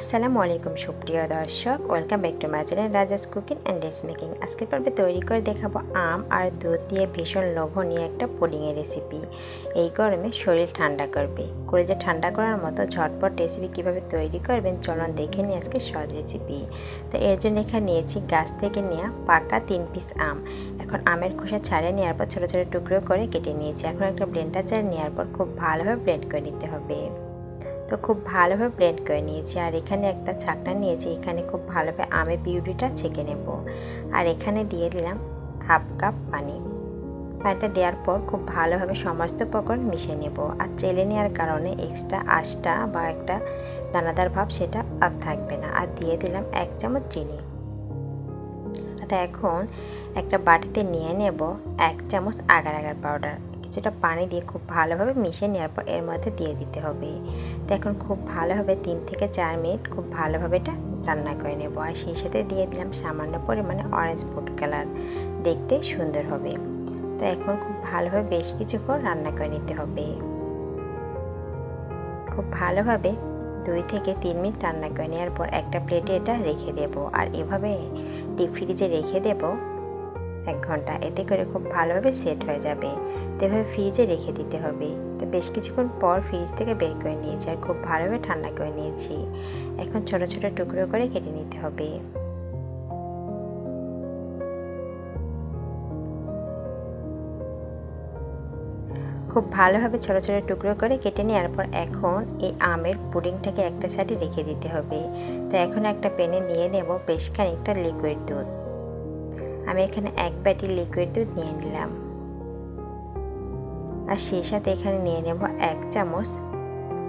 আসসালামু আলাইকুম সুপ্রিয় দর্শক welcome back to my Raja's cooking and dress making আজকের পর্বে তৈরি করে দেখাবো আম আর দুধ দিয়ে ভীষণ লোভনীয় একটা পুডিংয়ের রেসিপি এই গরমে শরীর ঠান্ডা করবে। করে যে ঠান্ডা করার মতো ঝটপট রেসিপি কীভাবে তৈরি করবেন, চলন দেখে নিই আজকে সহজ রেসিপি তো এর জন্য এখানে নিয়েছি গাছ থেকে নেওয়া পাকা তিন পিস আম। এখন আমের খোসা ছাড়িয়ে নেওয়ার পর ছোটো ছোটো টুকরো করে কেটে নিয়েছি। এখন একটা ব্লেন্ডার জার নেওয়ার পর খুব ভালোভাবে ব্লেন্ড করে নিতে হবে। তো খুব ভালোভাবে ব্লেন্ড করে নিয়েছি। আর এখানে একটা ছাকনা নিয়েছি, এখানে খুব ভালোভাবে আমের পিউরিটা ছেঁকে নেব। আর এখানে দিয়ে দিলাম হাফ কাপ পানি। পানিটা দেওয়ার পর খুব ভালোভাবে সমস্ত উপকরণ মিশিয়ে নেব। আর চেলে নেওয়ার কারণে এক্সট্রা আশটা বা একটা দানাদার ভাব সেটা আর থাকবে না। আর দিয়ে দিলাম এক চামচ চিনি। এটা এখন একটা বাটিতে নিয়ে নেব এক চামচ আগার আগার পাউডার কিছুটা পানি দিয়ে খুব ভালোভাবে মিশিয়ে নেওয়ার পর এর মধ্যে দিয়ে দিতে হবে। তো এখন খুব ভালোভাবে তিন থেকে চার মিনিট খুব ভালোভাবে এটা রান্না করে নেব। আর সেই সাথে দিয়ে দিলাম সামান্য পরিমাণে অরেঞ্জ ফুড কালার দেখতে সুন্দর হবে। তো এখন খুব ভালোভাবে বেশ কিছুক্ষণ রান্না করে নিতে হবে। খুব ভালোভাবে দুই থেকে তিন মিনিট রান্না করে নেওয়ার পর একটা প্লেটে এটা রেখে দেব। আর এভাবে ডিপ ফ্রিজে রেখে দেব। এক ঘণ্টা। এতে করে খুব ভালোভাবে সেট হয়ে যাবে। তো এভাবে ফ্রিজে রেখে দিতে হবে। তো বেশ কিছুক্ষণ পর ফ্রিজ থেকে বের করে নিয়েছি আর খুব ভালোভাবে ঠান্ডা করে নিয়েছি। এখন ছোট ছোট টুকরো করে কেটে নিতে হবে। খুব ভালোভাবে ছোটো ছোটো টুকরো করে কেটে নেওয়ার পর এখন এই আমের পুডিংটাকে একটা সাইডে রেখে দিতে হবে। তো এখন একটা প্যানে নিয়ে নেব বেশ খানিকটা লিকুইড দুধ। আমি এখানে এক বাটি লিকুইড দুধ নিয়ে নিলাম। আর সেই সাথে এখানে নিয়ে নেব এক চামচ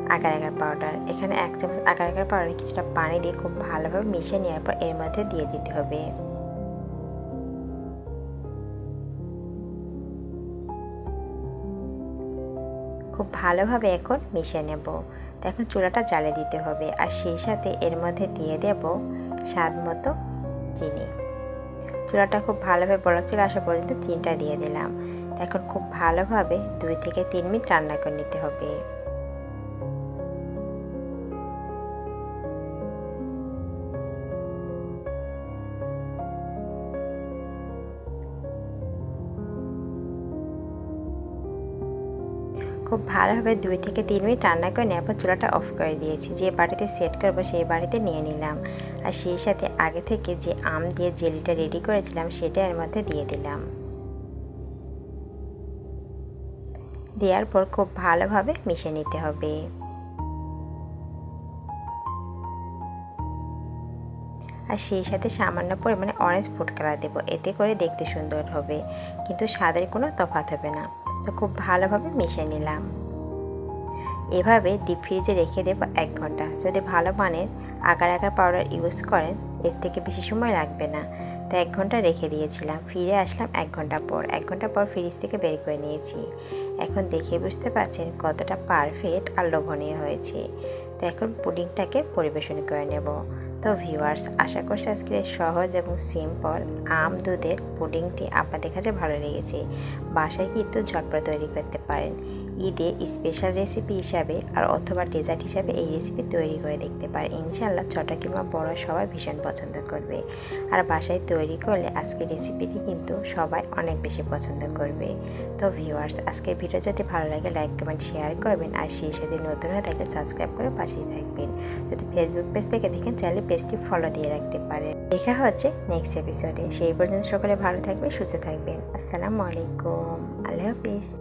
আগার আগার পাউডার এখানে এক চামচ আগার আগার পাউডার কিছুটা পানি দিয়ে খুব ভালোভাবে মিশিয়ে নেওয়ার পর এর মধ্যে দিয়ে দিতে হবে। খুব ভালোভাবে এখন মিশিয়ে নেব। এখন চুলাটা জ্বালে দিতে হবে। আর সেই সাথে এর মধ্যে দিয়ে দেব স্বাদ মতো চিনি। চুলাটা খুব ভালোভাবে বড় ছিল আসা পর্যন্ত চিনটা দিয়ে দিলাম। এখন খুব ভালোভাবে দুই থেকে তিন মিনিট রান্না করে নিতে হবে। খুব ভালোভাবে দুই থেকে তিন মিনিট রান্না করে নেওয়ার পর চুলাটা অফ করে দিয়েছি। যে বাড়িতে সেট করব সেই বাড়িতে নিয়ে নিলাম। আর সেই সাথে আগে থেকে যে আম দিয়ে জেলিটা রেডি করেছিলাম সেটা এর মধ্যে দিয়ে দিলাম। দেওয়ার পর খুব ভালোভাবে মিশে নিতে হবে। আর সেই সাথে সামান্য পরিমাণে অরেঞ্জ ফুড কালার দেবো। এতে করে দেখতে সুন্দর হবে। কিন্তু স্বাদের কোনো তফাৎ হবে না। তো খুব ভালোভাবে মিশে নিলাম। এভাবে ডিপ ফ্রিজে রেখে দেবো এক ঘণ্টা। যদি ভালো মানের আগার আগার পাউডার ইউজ করেন, এর থেকে বেশি সময় লাগবে না। তো এক ঘণ্টা রেখে দিয়েছিলাম। ফিরে আসলাম এক ঘণ্টা পর। এক ঘণ্টা পর ফ্রিজ থেকে বের করে নিয়েছি। এখন দেখে বুঝতে পারছেন কতটা পারফেক্ট আর লোভনীয় হয়েছে। তো এখন পুডিংটাকে পরিবেশন করে নেব। তো ভিউয়ার্স আশা করছি আজকে সহজ এবং সিম্পল আম দুধের পুডিংটি আপনাদের কাছে ভালো লেগেছে। বাসায় কিন্তু ঝটপট তৈরি করতে পারেন। ঈদে স্পেশাল রেসিপি হিসাবে আর অথবা ডেজার্ট হিসাবে এই রেসিপি তৈরি করে দেখতে পারেন। ইনশাল্লাহ ছোটো কিংবা বড় সবাই ভীষণ পছন্দ করবে। আর বাসায় তৈরি করলে আজকের রেসিপিটি কিন্তু সবাই অনেক বেশি পছন্দ করবে। তো ভিউয়ার্স আজকের ভিডিও যদি ভালো লাগে লাইক কমেন্ট শেয়ার করবেন আর সেই সাথে নতুন হয়ে থাকলে সাবস্ক্রাইব করে পাশেই থাকবেন। যদি ফেসবুক পেজ থেকে দেখেন চাইলে পেজটি ফলো দিয়ে রাখতে পারেন। দেখা হচ্ছে নেক্সট এপিসোডে সেই পর্যন্ত সকলে ভালো থাকবে সুস্থ থাকবেন। আসসালামু আলাইকুম। আল্লাহ হাফিজ।